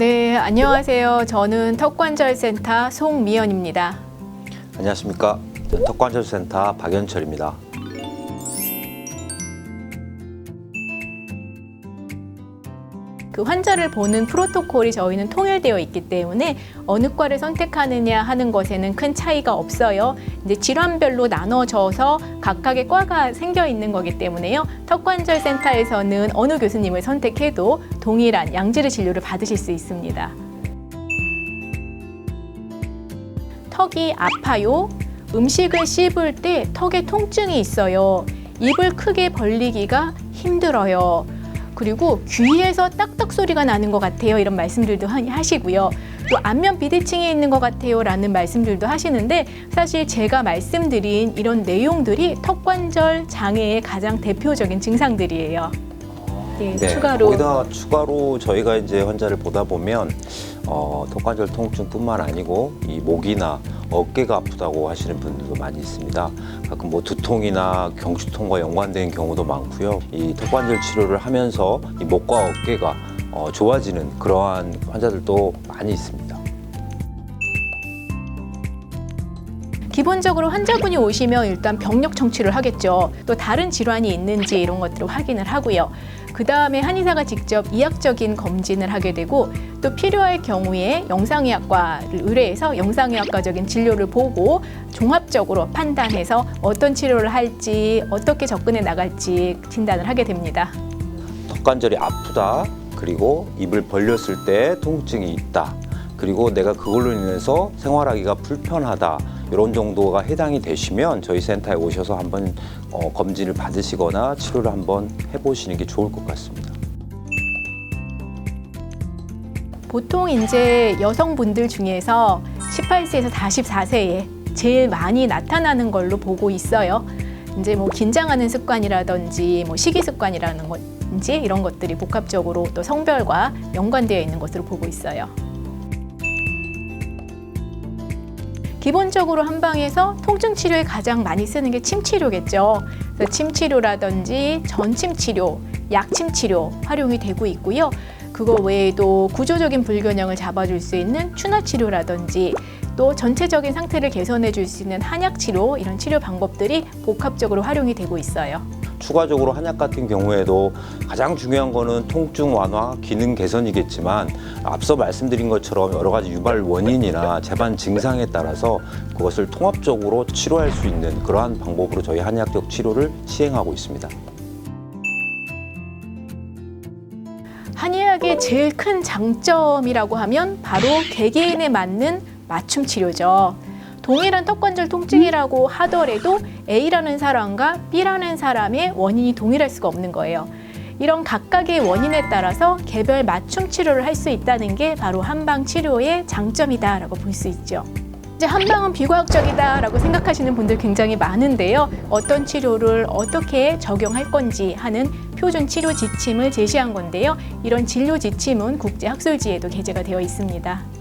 네, 안녕하세요. 저는 턱관절센터 송미연입니다. 안녕하십니까. 턱관절센터 박연철입니다. 그 환자를 보는 프로토콜이 저희는 통일되어 있기 때문에 어느 과를 선택하느냐 하는 것에는 큰 차이가 없어요. 이제 질환별로 나눠져서 각각의 과가 생겨 있는 거기 때문에요. 턱관절 센터에서는 어느 교수님을 선택해도 동일한 양질의 진료를 받으실 수 있습니다. 턱이 아파요. 음식을 씹을 때 턱에 통증이 있어요. 입을 크게 벌리기가 힘들어요. 그리고 귀에서 딱딱 소리가 나는 것 같아요. 이런 말씀들도 하- 하시고요. 또 안면 비대칭이 있는 것 같아요. 라는 말씀들도 하시는데 사실 제가 말씀드린 이런 내용들이 턱관절 장애의 가장 대표적인 증상들이에요. 네, 추가로 거기다 추가로 저희가 이제 환자를 보다 보면 어, 턱관절 통증뿐만 아니고 이 목이나 어깨가 아프다고 하시는 분들도 많이 있습니다. 가끔 뭐 두통이나 경추통과 연관된 경우도 많고요. 이 턱관절 치료를 하면서 이 목과 어깨가 어, 좋아지는 그러한 환자들도 많이 있습니다. 기본적으로 환자분이 오시면 일단 병력 청취를 하겠죠. 또 다른 질환이 있는지 이런 것들을 확인을 하고요. 그 다음에 한의사가 직접 이학적인 검진을 하게 되고 또 필요할 경우에 영상의학과를 의뢰해서 영상의학과적인 진료를 보고 종합적으로 판단해서 어떤 치료를 할지 어떻게 접근해 나갈지 진단을 하게 됩니다. 턱관절이 아프다. 그리고 입을 벌렸을 때 통증이 있다. 그리고 내가 그걸로 인해서 생활하기가 불편하다. 이런 정도가 해당이 되시면 저희 센터에 오셔서 한번 어, 검진을 받으시거나 치료를 한번 해보시는 게 좋을 것 같습니다. 보통 이제 여성분들 중에서 18세에서 44세에 제일 많이 나타나는 걸로 보고 있어요. 이제 뭐 긴장하는 습관이라든지 뭐 식이 습관이라는 건지 이런 것들이 복합적으로 또 성별과 연관되어 있는 것으로 보고 있어요. 기본적으로 한방에서 통증 치료에 가장 많이 쓰는 게 침 치료겠죠. 그래서 침 치료라든지 전침 치료, 약침 치료 활용이 되고 있고요. 그거 외에도 구조적인 불균형을 잡아줄 수 있는 추나 치료라든지 또 전체적인 상태를 개선해 줄 수 있는 한약 치료 이런 치료 방법들이 복합적으로 활용이 되고 있어요. 추가적으로 한약 같은 경우에도 가장 중요한 거는 통증 완화, 기능 개선이겠지만 앞서 말씀드린 것처럼 여러 가지 유발 원인이나 재반 증상에 따라서 그것을 통합적으로 치료할 수 있는 그러한 방법으로 저희 한의학적 치료를 시행하고 있습니다. 한의학의 제일 큰 장점이라고 하면 바로 개개인에 맞는 맞춤 치료죠. 동일한 턱관절 통증이라고 하더라도 A라는 사람과 B라는 사람의 원인이 동일할 수가 없는 거예요. 이런 각각의 원인에 따라서 개별 맞춤 치료를 할 수 있다는 게 바로 한방 치료의 장점이다라고 볼 수 있죠. 이제 한방은 비과학적이다라고 생각하시는 분들 굉장히 많은데요. 어떤 치료를 어떻게 적용할 건지 하는 표준 치료 지침을 제시한 건데요. 이런 진료 지침은 국제 학술지에도 게재가 되어 있습니다.